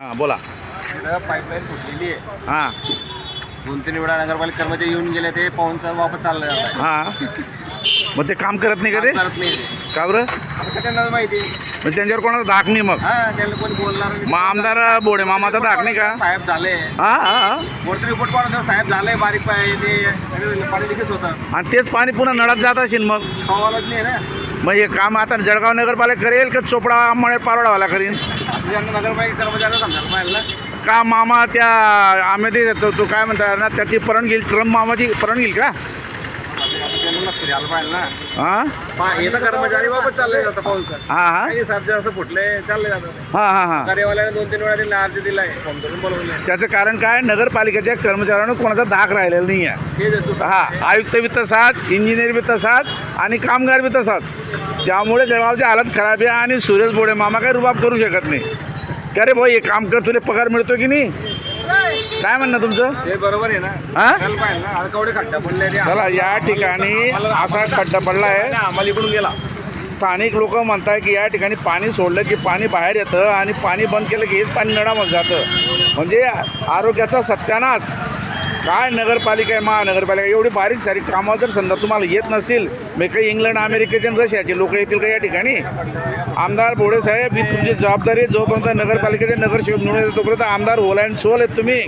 हां बोला. पाईपलाईन फुटलेली आहे. हां. दोन तीन वेळा नगरपालिका कर्मचारी येऊन गेले ते पाहून तर वापस चाललं जात हां. मग ते काम करत नाही का ते? करत नाही ते. का बरं? आता त्यांना माहिती मग त्यांच्यावर कोणाचा धाक नाही मग? हा त्याला कोणी बोलणार नाही. मग आमदार बोडे मामाचा धाक नाही का? साहेब झाले. हां हां हां. वरती रिपोर्ट पाडा साहेब झाले बारीक पाय ते पाणी लिखित होतं. आणि तेच पाणी पुन्हा नळात जात असेल मग? सवालच नाही ना. मग हे काम आता जळगाव नगरपालिका करेल का चोपडा अंमळे पारोडावाला करीन? का मामा त्या आम्ही ते तो तो काय म्हणतात ना त्याची परण घेईल ट्रम्प मामाची परण घेईल का? हां? पा- हे तर कर्मचारी वापस चालले जातं पाहून सर हां हां. काही साहेब असं फुटले चालले जातात. हां हां हां. कार्यावाल्याने दोन तीन वेळा त्यांना अर्ज दिलाय. फॉर्म करून बोलवले त्याचं कारण काय? नगरपालिकेच्या कर्मचाऱ्यांना कोणाचा धाक राहिलेला नाही आहे हे आयुक्त बी तसाच इंजिनियर बी तसाच आणि कामगार बी तसाच. त्यामुळे जळगावची हालत खराब आहे आणि सुरेश बोडे मामा काही रुबाब करू शकत नाही. का रे भाऊ हे काम कर तुला पगार मिळतो की नाही? काय म्हणणं तुमचं? बरोबर आहे ना. हा? पाहिजे ना खड्डा पडले रे चला या ठिकाणी असा खड्डा पडला आहे. आम्हाला इकडून गेला. स्थानिक लोक म्हणताय की या ठिकाणी पाणी सोडलं की पाणी बाहेर येतं आणि पाणी बंद केलं की हेच पाणी नळामध्ये जातं. म्हणजे आरोग्याचा सत्यानाश. काय नगरपालिका आहे महानगरपालिका एवढी बारीक सारीक कामं जर समजा तुम्हाला येत नसतील मी काही इंग्लंड अमेरिकेचे आणि रशियाचे लोक येतील का या ठिकाणी? आमदार बोडे साहेब ही तुमची जबाबदारी जोपर्यंत नगरपालिकेचे नगरसेवक म्हणून येतो तोपर्यंत आमदार ओला सोल आहेत तुम्ही.